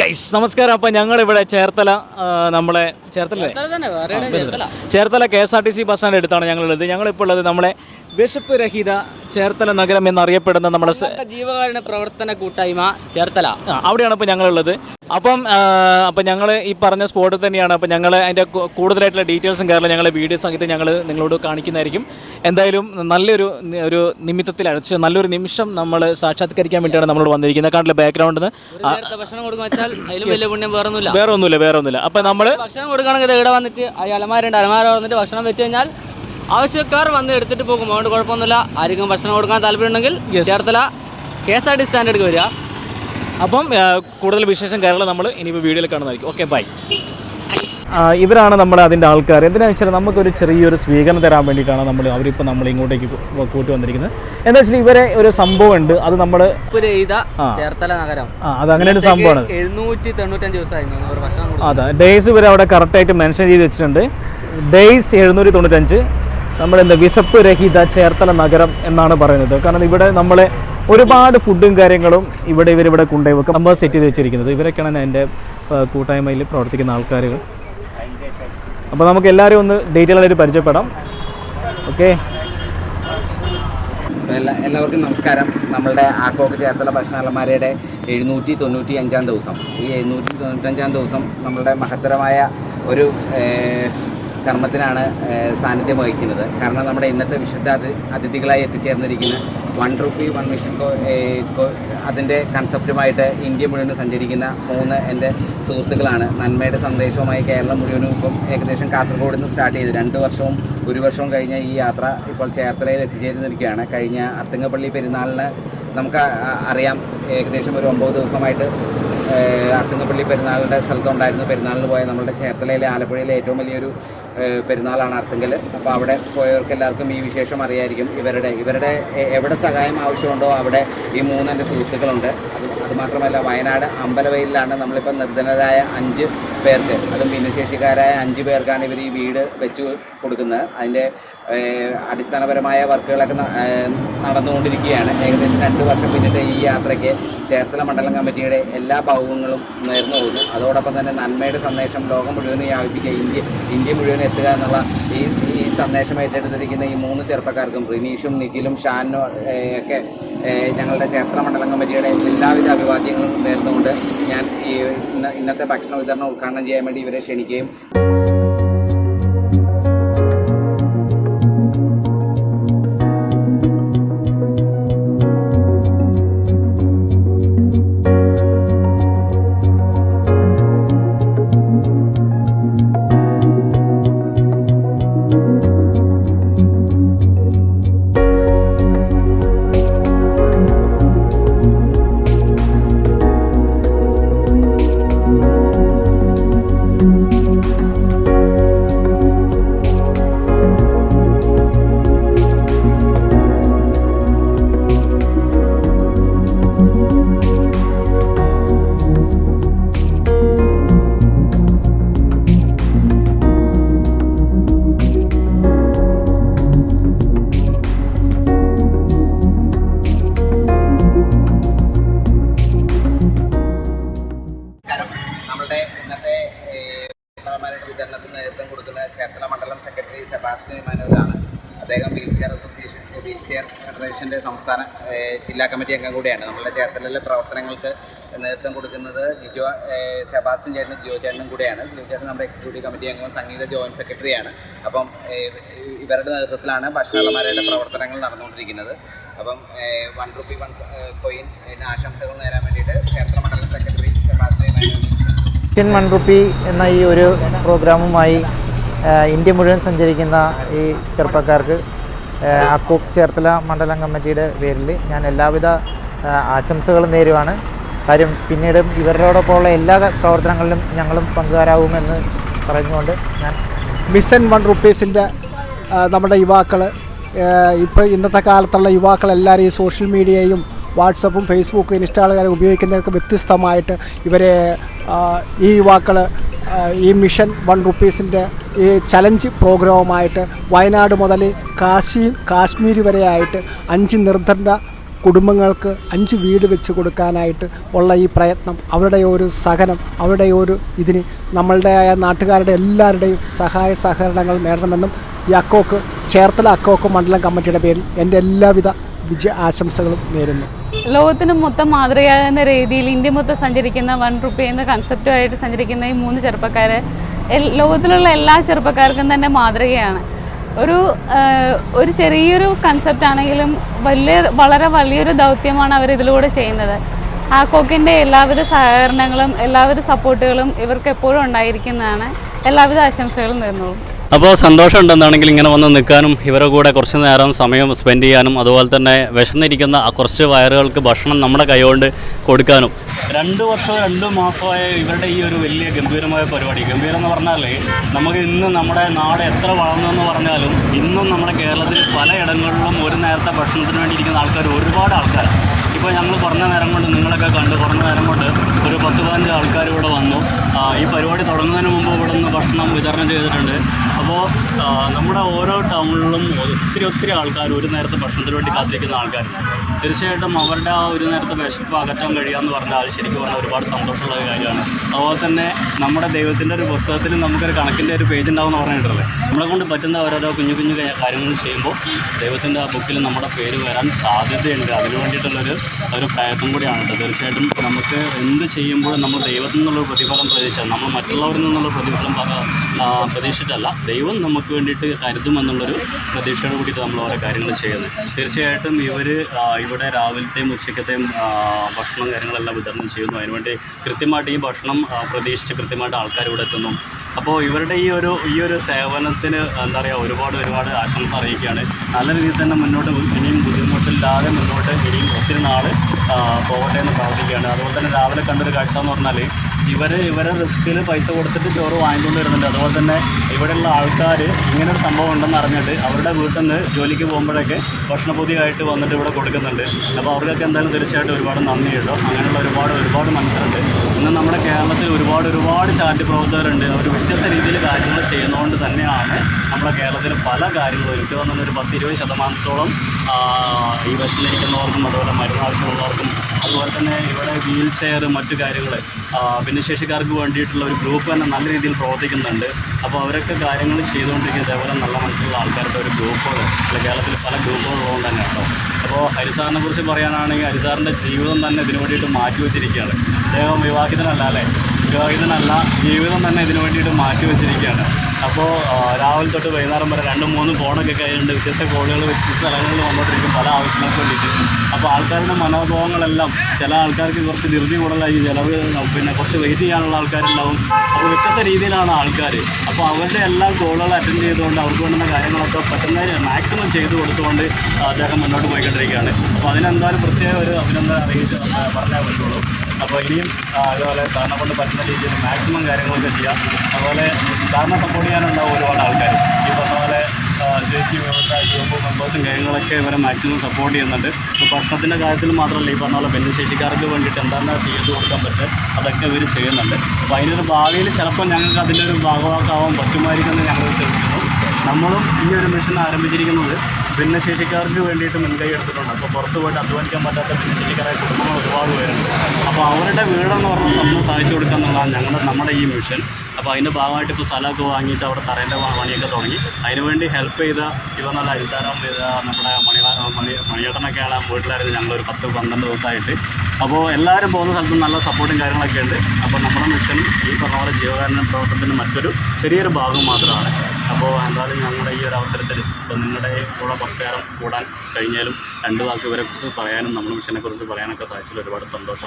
Guys നമസ്കാരം. അപ്പം ഞങ്ങളിവിടെ ചേർത്തല നമ്മളെ Cherthala. Cherthala. K S R T C bus stand അടുത്താണ് ഞങ്ങളുള്ളത്. ഞങ്ങളിപ്പോൾ ഉള്ളത് നമ്മളെ വിശപ്പ് രഹിത ചേർത്തല നഗരം എന്നറിയപ്പെടുന്ന നമ്മുടെ ജീവകാരുണ്യ പ്രവർത്തന കൂട്ടായ്മ ചേർത്തല. അവിടെയാണ് ഇപ്പോൾ ഞങ്ങളുള്ളത്. അപ്പം അപ്പം ഞങ്ങൾ ഈ പറഞ്ഞ സ്പോട്ടിൽ തന്നെയാണ്. അപ്പം ഞങ്ങൾ അതിന്റെ കൂടുതലായിട്ടുള്ള ഡീറ്റെയിൽസും കയറില്ല ഞങ്ങൾ വീഡിയോ സംഗീതം ഞങ്ങൾ നിങ്ങളോട് കാണിക്കുന്നതായിരിക്കും. എന്തായാലും നല്ലൊരു ഒരു നിമിത്തത്തിൽ അടച്ച് നല്ലൊരു നിമിഷം നമ്മൾ സാക്ഷാത്കരിക്കാൻ വേണ്ടിയാണ് നമ്മളോട് വന്നിരിക്കുന്നത്. കാരണം ബാക്ക്ഗ്രൗണ്ടിൽ ഭക്ഷണം കൊടുക്കുന്ന വേറെ ഒന്നുമില്ല വേറെ ഒന്നുമില്ല. അപ്പം നമ്മൾ ഭക്ഷണം കൊടുക്കുകയാണെങ്കിൽ ഇവിടെ വന്നിട്ട് ഈ അലമാരുണ്ട് അലമാര വന്നിട്ട് ഭക്ഷണം വെച്ച് കഴിഞ്ഞാൽ ആവശ്യക്കാർ വന്ന് എടുത്തിട്ട് പോകും. അതുകൊണ്ട് കുഴപ്പമൊന്നുമില്ല. ആർക്കും ഭക്ഷണം കൊടുക്കാൻ താല്പര്യമുണ്ടെങ്കിൽ Cherthala K S R T standard വരിക. അപ്പം കൂടുതൽ വിശേഷം കേരളം നമ്മൾ ഇനിയിപ്പോൾ വീഡിയോയിൽ കാണുന്നതായിരിക്കും. ഓക്കെ ബൈ ഇവരാണ് നമ്മൾ അതിന്റെ ആൾക്കാർ എന്തിനാണെന്ന് വെച്ചാൽ നമുക്കൊരു ചെറിയൊരു സ്വീകരണം തരാൻ വേണ്ടിയിട്ടാണ് നമ്മൾ അവരിപ്പോൾ നമ്മൾ ഇങ്ങോട്ടേക്ക് കൂട്ടി വന്നിരിക്കുന്നത്. എന്താ വെച്ചാൽ ഇവരെ ഒരു സംഭവം ഉണ്ട്. അത് നമ്മൾ ചേർത്തല നഗരം. ആ അത് അങ്ങനെ ഒരു സംഭവമാണ്. എഴുന്നൂറ്റി തൊണ്ണൂറ്റഞ്ച് ദിവസമായിരുന്നു. അതെ ഡേയ്സ് ഇവർ അവിടെ കറക്റ്റായിട്ട് മെൻഷൻ ചെയ്ത് വെച്ചിട്ടുണ്ട്. ഡേയ്സ് എഴുന്നൂറ്റി തൊണ്ണൂറ്റഞ്ച്. നമ്മളെന്താ വിശപ്പ് രഹിത ചേർത്തല നഗരം എന്നാണ് പറയുന്നത്. കാരണം ഇവിടെ നമ്മളെ ഒരുപാട് ഫുഡും കാര്യങ്ങളും ഇവിടെ ഇവരിവിടെ കൊണ്ടുപോയി വെക്കും. നമ്പർ സെറ്റ് ചെയ്ത് വെച്ചിരിക്കുന്നത്. ഇവരൊക്കെയാണ് എന്റെ കൂട്ടായ്മയിൽ പ്രവർത്തിക്കുന്ന ആൾക്കാരുകൾ. അപ്പോൾ നമുക്ക് എല്ലാവരും ഒന്ന് ഡീറ്റെയിൽ ആയിട്ട് പരിചയപ്പെടാം. ഓക്കെ. എല്ലാ എല്ലാവർക്കും നമസ്കാരം. നമ്മളുടെ ആക്കോക്ക് ചേർത്തല ഭക്ഷണാലന്മാരുടെ എഴുന്നൂറ്റി തൊണ്ണൂറ്റി അഞ്ചാം ദിവസം. ഈ എഴുന്നൂറ്റി തൊണ്ണൂറ്റഞ്ചാം ദിവസം നമ്മളുടെ മഹത്തരമായ ഒരു കർമ്മത്തിനാണ് സാന്നിധ്യം വഹിക്കുന്നത്. കാരണം നമ്മുടെ ഇന്നത്തെ വിശുദ്ധ അതി അതിഥികളായി എത്തിച്ചേർന്നിരിക്കുന്ന വൺ റുപ്പി വൺ മിഷൻ അതിന്റെ കൺസെപ്റ്റുമായിട്ട് ഇന്ത്യ മുഴുവൻ സഞ്ചരിക്കുന്ന മൂന്ന് എന്റെ സുഹൃത്തുക്കളാണ്. നന്മയുടെ സന്ദേശവുമായി കേരളം മുഴുവനും ഇപ്പം ഏകദേശം കാസർഗോഡ് നിന്ന് സ്റ്റാർട്ട് ചെയ്ത് രണ്ട് വർഷവും ഒരു വർഷവും കഴിഞ്ഞ ഈ യാത്ര ഇപ്പോൾ ചേർത്തലയിൽ എത്തിച്ചേർന്നിരിക്കുകയാണ്. കഴിഞ്ഞ അർത്തുങ്കപ്പള്ളി പെരുന്നാളിന് നമുക്ക് അറിയാം ഏകദേശം ഒരു ഒമ്പത് ദിവസമായിട്ട് അർത്തുങ്കപ്പള്ളി പെരുന്നാളിന്റെ സ്ഥലത്തുണ്ടായിരുന്നു പെരുന്നാളിന് പോയ നമ്മുടെ ചേർത്തലയിലെ ആലപ്പുഴയിലെ ഏറ്റവും വലിയൊരു പെരുന്നാളാണ് അർത്തുങ്കൽ അപ്പോൾ അവിടെ പോയവർക്ക് എല്ലാവർക്കും ഈ വിശേഷം അറിയായിരിക്കും. ഇവരുടെ ഇവരുടെ എവിടെ സഹായം ആവശ്യമുണ്ടോ അവിടെ ഈ മൂന്നെന്റെ സുഹൃത്തുക്കളുണ്ട്. അത് അതുമാത്രമല്ല വയനാട് അമ്പലവയലിലാണ് നമ്മളിപ്പോൾ നിർധനരായ അഞ്ച് പേർക്ക് അതും ഭിന്നശേഷിക്കാരായ അഞ്ച് പേർക്കാണ് ഇവർ ഈ വീട് വെച്ച് കൊടുക്കുന്നത്. അതിന്റെ അടിസ്ഥാനപരമായ വർക്കുകളൊക്കെ നടന്നുകൊണ്ടിരിക്കുകയാണ്. ഏകദേശം രണ്ട് വർഷം പിന്നിട്ട് ഈ യാത്രയ്ക്ക് ചേർത്തല മണ്ഡലം കമ്മിറ്റിയുടെ എല്ലാ ഭാഗങ്ങളും നേർന്നു പോകുന്നു. അതോടൊപ്പം തന്നെ നന്മയുടെ സന്ദേശം ലോകം മുഴുവനും വ്യാപിപ്പിക്കുക ഇന്ത്യ ഇന്ത്യ മുഴുവൻ എത്തുക എന്നുള്ള ഈ ഈ സന്ദേശം ഏറ്റെടുത്തിരിക്കുന്ന ഈ മൂന്ന് ചെറുപ്പക്കാർക്കും റിനീഷും നിഖിലും ഷാനും ഒക്കെ ഞങ്ങളുടെ ക്ഷേത്ര മണ്ഡലം കമ്മിറ്റിയുടെ എല്ലാവിധ അഭിവാദ്യങ്ങളും നേർന്നുകൊണ്ട് ഞാൻ ഈ ഇന്ന ഇന്നത്തെ ഭക്ഷണ വിതരണം ഉദ്ഘാടനം ചെയ്യാൻ വേണ്ടി ഇവരെ ക്ഷണിക്കുകയും സംസ്ഥാന ജില്ലാ കമ്മിറ്റി അംഗം കൂടിയാണ്. നമ്മളുടെ ചേർത്തലയിലെ പ്രവർത്തനങ്ങൾക്ക് നേതൃത്വം കൊടുക്കുന്നത് ജിജോ സെബാസ്റ്റ്യൻ ചേട്ടനും ജിയോ ചേട്ടനും കൂടെയാണ്. ജിയോ ചേട്ടൻ നമ്മുടെ എക്സിക്യൂട്ടീവ് കമ്മിറ്റി അംഗവും സംഗീത ജോയിന്റ് സെക്രട്ടറിയാണ് അപ്പം ഇവരുടെ നേതൃത്വത്തിലാണ് ഭക്ഷണമാരുടെ പ്രവർത്തനങ്ങൾ നടന്നുകൊണ്ടിരിക്കുന്നത്. അപ്പം വൺ റുപ്പി വൺ കോയിൻ ആശംസകൾ നേരാൻ വേണ്ടിയിട്ട് ക്ഷേത്ര മണ്ഡലം സെക്രട്ടറി സെബാസ്റ്റ്യൻ വൺ റുപ്പി എന്ന ഈ ഒരു പ്രോഗ്രാമുമായി ഇന്ത്യ മുഴുവൻ സഞ്ചരിക്കുന്ന ഈ ചെറുപ്പക്കാർക്ക് അക്കൂക്ക് ചേർത്തല മണ്ഡലം കമ്മിറ്റിയുടെ പേരിൽ ഞാൻ എല്ലാവിധ ആശംസകളും നേരുവാണ്. കാര്യം പിന്നീടും ഇവരോടൊപ്പമുള്ള എല്ലാ പ്രവർത്തനങ്ങളിലും ഞങ്ങളും പങ്കുകാരാകുമെന്ന് പറഞ്ഞുകൊണ്ട് ഞാൻ മിഷൻ വൺ റുപ്പീസിന്റെ നമ്മുടെ യുവാക്കൾ ഇപ്പോൾ ഇന്നത്തെ കാലത്തുള്ള യുവാക്കളെല്ലാവരും ഈ സോഷ്യൽ മീഡിയയും വാട്സപ്പും ഫേസ്ബുക്കും ഇൻസ്റ്റാഗ്രാം ഉപയോഗിക്കുന്നവർക്ക് വ്യത്യസ്തമായിട്ട് ഇവരെ ഈ യുവാക്കൾ ഈ മിഷൻ വൺ റുപ്പീസിന്റെ ഈ ചലഞ്ച് പ്രോഗ്രാമുമായിട്ട് വയനാട് മുതൽ കാശി കാശ്മീർ വരെയായിട്ട് അഞ്ച് നിർദ്ധന കുടുംബങ്ങൾക്ക് അഞ്ച് വീട് വെച്ച് കൊടുക്കാനായിട്ട് ഉള്ള ഈ പ്രയത്നം അവരുടെ ഒരു സഹനം അവരുടെ ഒരു ഇതിന് നമ്മളുടെ നാട്ടുകാരുടെ എല്ലാവരുടെയും സഹായ സഹകരണങ്ങൾ നേടണമെന്നും ഈ അക്കോക്ക് ചേർത്തല അക്കോക്ക് മണ്ഡലം കമ്മിറ്റിയുടെ പേരിൽ എന്റെ എല്ലാവിധ വിജയ ആശംസകളും നേരുന്നു. ലോകത്തിന് മൊത്തം മാതൃകയാകുന്ന രീതിയിൽ ഇന്ത്യ മൊത്തം സഞ്ചരിക്കുന്ന വൺ റുപ്പി എന്ന കൺസെപ്റ്റുമായിട്ട് സഞ്ചരിക്കുന്ന ഈ മൂന്ന് ചെറുപ്പക്കാർ ലോകത്തിലുള്ള എല്ലാ ചെറുപ്പക്കാർക്കും തന്നെ മാതൃകയാണ്. ഒരു ഒരു ചെറിയൊരു കൺസെപ്റ്റ് ആണെങ്കിലും വലിയ വളരെ വലിയൊരു ദൗത്യമാണ് അവർ ഇതിലൂടെ ചെയ്യുന്നത്. ആക്കോക്കിന്റെ എല്ലാവിധ സഹകരണങ്ങളും എല്ലാവിധ സപ്പോർട്ടുകളും ഇവർക്ക് എപ്പോഴും ഉണ്ടായിരിക്കുന്നതാണ്. എല്ലാവിധ ആശംസകളും നേർന്നോളും അപ്പോൾ സന്തോഷമുണ്ടെന്നാണെങ്കിൽ ഇങ്ങനെ വന്ന് നിൽക്കാനും ഇവരുടെ കൂടെ കുറച്ച് നേരം സമയം സ്പെൻഡ് ചെയ്യാനും അതുപോലെ തന്നെ വിശന്നിരിക്കുന്ന കുറച്ച് വയറുകൾക്ക് ഭക്ഷണം നമ്മുടെ കൈകൊണ്ട് കൊടുക്കാനും. രണ്ട് വർഷമോ രണ്ട് മാസമായ ഇവരുടെ ഈ ഒരു വലിയ ഗംഭീരമായ പരിപാടി. ഗംഭീരം എന്ന് പറഞ്ഞാൽ നമുക്ക് ഇന്ന് നമ്മുടെ നാട് എത്ര വളർന്നെന്ന് പറഞ്ഞാലും ഇന്നും നമ്മുടെ കേരളത്തിൽ പലയിടങ്ങളിലും ഒരു നേരത്തെ ഭക്ഷണത്തിന് വേണ്ടിയിരിക്കുന്ന ആൾക്കാർ ഒരുപാട് ആൾക്കാരാണ്. ഇപ്പോൾ ഞങ്ങൾ കുറഞ്ഞ നേരം കൊണ്ട് നിങ്ങളൊക്കെ കണ്ട് കുറഞ്ഞ നേരം കൊണ്ട് ഒരു പത്ത് പതിനഞ്ച് ആൾക്കാർ ഇവിടെ വന്നു. ഈ പരിപാടി തുടങ്ങുന്നതിന് മുമ്പ് ഇവിടെ നിന്ന് ഭക്ഷണം വിതരണം ചെയ്തിട്ടുണ്ട്. അപ്പോൾ നമ്മുടെ ഓരോ ടൗണിലും ഒത്തിരി ഒത്തിരി ആൾക്കാർ ഒരു നേരത്തെ ഭക്ഷണത്തിന് വേണ്ടി കാത്തിരിക്കുന്ന ആൾക്കാരുണ്ട്. തീർച്ചയായിട്ടും അവരുടെ ആ ഒരു നേരത്തെ വിശപ്പ് അകറ്റാൻ കഴിയാന്ന് പറഞ്ഞാൽ ശരിക്കും പറഞ്ഞാൽ ഒരുപാട് സന്തോഷമുള്ള ഒരു കാര്യമാണ്. അതുപോലെ തന്നെ നമ്മുടെ ദൈവത്തിന്റെ ഒരു പുസ്തകത്തിൽ നമുക്കൊരു കണക്കിന്റെ ഒരു പേജ് ഉണ്ടാവും എന്ന് പറഞ്ഞിട്ടുള്ളത് നമ്മളെ കൊണ്ട് പറ്റുന്ന ഓരോരോ കുഞ്ഞു കുഞ്ഞു കാര്യങ്ങൾ ചെയ്യുമ്പോൾ ദൈവത്തിന്റെ ആ ബുക്കിൽ നമ്മുടെ പേര് വരാൻ സാധ്യതയുണ്ട്. അതിന് വേണ്ടിയിട്ടുള്ളൊരു ഒരു പ്രയത്നം കൂടിയാണ് തീർച്ചയായിട്ടും നമുക്ക് എന്ത് ചെയ്യുമ്പോഴും നമ്മൾ ദൈവത്തിൽ നിന്നുള്ള പ്രതിഫലം പ്രതീക്ഷിച്ചാൽ നമ്മൾ മറ്റുള്ളവരിൽ നിന്നുള്ള പ്രതിഫലം പറ പ്രതീക്ഷിച്ചിട്ടല്ല. ദൈവം നമുക്ക് വേണ്ടിയിട്ട് കരുതുമെന്നുള്ളൊരു പ്രതീക്ഷയോട് കൂടിയിട്ട് നമ്മൾ ഓരോ കാര്യങ്ങൾ ചെയ്യുന്നത്. തീർച്ചയായിട്ടും ഇവർ ഇവിടെ രാവിലത്തെയും ഉച്ചക്കത്തെയും ആ, ഭക്ഷണം കാര്യങ്ങളെല്ലാം വിതരണം ചെയ്യുന്നു. അതിനുവേണ്ടി കൃത്യമായിട്ട് ഈ ഭക്ഷണം പ്രതീക്ഷിച്ച് കൃത്യമായിട്ട് ആൾക്കാർ ഇവിടെ എത്തുന്നു. അപ്പോൾ ഇവരുടെ ഈ ഒരു ഈ ഒരു സേവനത്തിന് എന്താ പറയുക ഒരുപാട് ഒരുപാട് ആശംസ അറിയിക്കുകയാണ്. നല്ല രീതിയിൽ തന്നെ മുന്നോട്ട് ഇനിയും ബുദ്ധിമുട്ടില്ലാതെ മുന്നോട്ട് ഇനിയും ഒത്തിരി നാൾ പോകട്ടെ എന്ന് പ്രാർത്ഥിക്കുകയാണ്. അതുപോലെ തന്നെ രാവിലെ കണ്ടൊരു കാഴ്ച എന്ന് പറഞ്ഞാൽ ഇവർ ഇവരെ റിസ്കിൽ പൈസ കൊടുത്തിട്ട് ചോറ് വാങ്ങിക്കൊണ്ട് വരുന്നുണ്ട് അതുപോലെ തന്നെ ഇവിടെയുള്ള ആൾക്കാർ ഒരു സംഭവം ഉണ്ടെന്ന് അറിഞ്ഞിട്ട് അവരുടെ വീട്ടിൽ നിന്ന് ജോലിക്ക് പോകുമ്പോഴൊക്കെ ഭക്ഷണപൊതിയായിട്ട് വന്നിട്ട് ഇവിടെ കൊടുക്കുന്നുണ്ട്. അപ്പോൾ അവർക്കൊക്കെ എന്തായാലും തീർച്ചയായിട്ടും ഒരുപാട് നന്ദി കേട്ടോ. അങ്ങനെയുള്ള ഒരുപാട് ഒരുപാട് മനസ്സിലുണ്ട് ഇന്ന് നമ്മുടെ കേരളത്തിൽ ഒരുപാട് ഒരുപാട് ചാറ്റ് പ്രവർത്തകരുണ്ട്. അവർ വ്യത്യസ്ത രീതിയിൽ കാര്യങ്ങൾ ചെയ്യുന്നതുകൊണ്ട് തന്നെയാണ് നമ്മുടെ കേരളത്തിൽ പല കാര്യങ്ങളും എനിക്ക് തോന്നുന്ന ഒരു പത്ത് ഇരുപത് ശതമാനത്തോളം ഈ വിഷമിലിരിക്കുന്നവർക്കും അതുപോലെ മരുന്ന് ആവശ്യമുള്ളവർക്കും അതുപോലെ തന്നെ ഇവിടെ വീൽ ചെയർ മറ്റു കാര്യങ്ങൾ ഭിന്നശേഷിക്കാർക്ക് വേണ്ടിയിട്ടുള്ള ഒരു ഗ്രൂപ്പ് തന്നെ നല്ല രീതിയിൽ പ്രവർത്തിക്കുന്നുണ്ട്. അപ്പോൾ അവരൊക്കെ കാര്യങ്ങൾ ചെയ്തുകൊണ്ടിരിക്കുന്ന ഇതേപോലെ നല്ല മനസ്സിലുള്ള ആൾക്കാരുടെ ഒരു ഗ്രൂപ്പുകൾ കേരളത്തിൽ പല ഗ്രൂപ്പുകളുള്ളതുകൊണ്ട് തന്നെ കേട്ടോ. അപ്പോൾ ഹരിസാറിനെ കുറിച്ച് പറയാനാണെങ്കിൽ ഹരിസാറിന്റെ ജീവിതം തന്നെ ഇതിനു വേണ്ടിയിട്ട് മാറ്റി വെച്ചിരിക്കുകയാണ്. അദ്ദേഹം വിവാഹിതനല്ല അല്ലേ? വിവാഹിതനല്ല ജീവിതം തന്നെ ഇതിനു വേണ്ടിയിട്ട് മാറ്റി വെച്ചിരിക്കുകയാണ്. അപ്പോൾ രാവിലെ തൊട്ട് വൈകുന്നേരം വരെ രണ്ടും മൂന്നും ഫോണൊക്കെ കയ്യിലുണ്ട്. വ്യത്യസ്ത കോളുകൾ വ്യത്യസ്ത സ്ഥലങ്ങളിൽ വന്നുകൊണ്ടിരിക്കും പല ആവശ്യങ്ങൾക്ക് വേണ്ടിയിട്ട്. അപ്പോൾ ആൾക്കാരുടെ മനോഭാവങ്ങളെല്ലാം ചില ആൾക്കാർക്ക് കുറച്ച് ധൃതി കൂടുതലായി ചിലവ് പിന്നെ കുറച്ച് വെയിറ്റ് ചെയ്യാനുള്ള ആൾക്കാരുണ്ടാവും. അപ്പോൾ വ്യത്യസ്ത രീതിയിലാണ് ആൾക്കാർ അപ്പോൾ അവരുടെ എല്ലാ കോളുകൾ അറ്റൻഡ് ചെയ്തുകൊണ്ട് അവർക്ക് വേണ്ടുന്ന കാര്യങ്ങളൊക്കെ പെട്ടെന്ന് മാക്സിമം ചെയ്തു കൊടുത്തുകൊണ്ട് അദ്ദേഹം മുന്നോട്ട് പോയിക്കൊണ്ടിരിക്കുകയാണ്. അപ്പോൾ അതിനെന്തായാലും പ്രത്യേക ഒരു അഭിനന്ദനം അറിയിച്ച് പറഞ്ഞാൽ പറ്റുള്ളൂ. അപ്പോൾ ഇനിയും അതുപോലെ സാറിനെ കൊണ്ട് പറ്റുന്ന രീതിയിൽ മാക്സിമം കാര്യങ്ങളൊക്കെ ചെയ്യാം. അതുപോലെ സാറിനെ സപ്പോർട്ട് ചെയ്യാനുണ്ടാവും ഒരുപാട് ആൾക്കാർ ഈ പറഞ്ഞ പോലെ ആ, ചേച്ചി ഗ്രൂപ്പ് മെമ്പേഴ്സും കാര്യങ്ങളൊക്കെ ഇവരെ മാക്സിമം സപ്പോർട്ട് ചെയ്യുന്നുണ്ട്. ഇപ്പോൾ ഭക്ഷണത്തിന്റെ കാര്യത്തിൽ മാത്രമല്ല ഈ പറഞ്ഞ പോലെ ഭിന്നശേഷിക്കാർക്ക് വേണ്ടിയിട്ട് എന്താണ് ചെയ്തു കൊടുക്കാൻ പറ്റുക അതൊക്കെ ഇവർ ചെയ്യുന്നുണ്ട്. അപ്പോൾ അതിനൊരു ഭാവിയിൽ ചിലപ്പോൾ ഞങ്ങൾക്ക് അതിന്റെ ഒരു ഭാഗമാക്കാവാൻ പറ്റുമായിരിക്കുമെന്ന് ഞങ്ങൾ വിശ്വസിക്കുന്നു. നമ്മളും ഈ ഒരു മിഷൻ ആരംഭിച്ചിരിക്കുന്നത് ഭിന്നശേഷിക്കാർക്ക് വേണ്ടിയിട്ട് മുൻകൈ എടുത്തിട്ടുണ്ട്. അപ്പോൾ പുറത്ത് പോയിട്ട് അധ്വാനിക്കാൻ പറ്റാത്ത ഭിന്നശേഷിക്കാരായ കുടുംബങ്ങൾ ഒരുപാട് പേരുണ്ട്. അപ്പോൾ അവരുടെ വീടെന്ന് പറഞ്ഞാൽ നമ്മൾ സാധിച്ചു കൊടുക്കുക എന്നുള്ളതാണ് ഞങ്ങളുടെ നമ്മുടെ ഈ മിഷൻ അപ്പോൾ അതിന്റെ ഭാഗമായിട്ട് ഇപ്പോൾ സ്ഥലമൊക്കെ വാങ്ങിയിട്ട് അവിടെ തറേന്റെ പണിയൊക്കെ തുടങ്ങി. അതിനുവേണ്ടി ഹെൽപ്പ് ചെയ്ത ഇവർ നല്ല അരിസാരം ചെയ്ത നമ്മുടെ മണി മണി മണിയേട്ടനൊക്കെയാണ് വീട്ടിലായിരുന്നു ഞങ്ങളൊരു പത്ത് പന്ത്രണ്ട് ദിവസമായിട്ട്. അപ്പോൾ എല്ലാവരും പോകുന്ന സ്ഥലത്തും നല്ല സപ്പോർട്ടും കാര്യങ്ങളൊക്കെ ഉണ്ട്. അപ്പോൾ നമ്മുടെ മിഷൻ ഈ പറഞ്ഞ പോലെ ജീവകാരുണ്യ പ്രവർത്തനത്തിന്റെ മറ്റൊരു ചെറിയൊരു ഭാഗം മാത്രമാണ്. അപ്പോൾ എന്തായാലും ഞങ്ങളുടെ ഈ ഒരു അവസരത്തിൽ ഇപ്പോൾ നിങ്ങളുടെ കൂടെ കുറച്ച് നേരം കൂടാൻ കഴിഞ്ഞാലും രണ്ട് വാക്ക് ഇവരെക്കുറിച്ച് പറയാനും നമ്മുടെ മിഷനെക്കുറിച്ച് പറയാനൊക്കെ സാധിച്ചതിൽ ഒരുപാട് സന്തോഷം.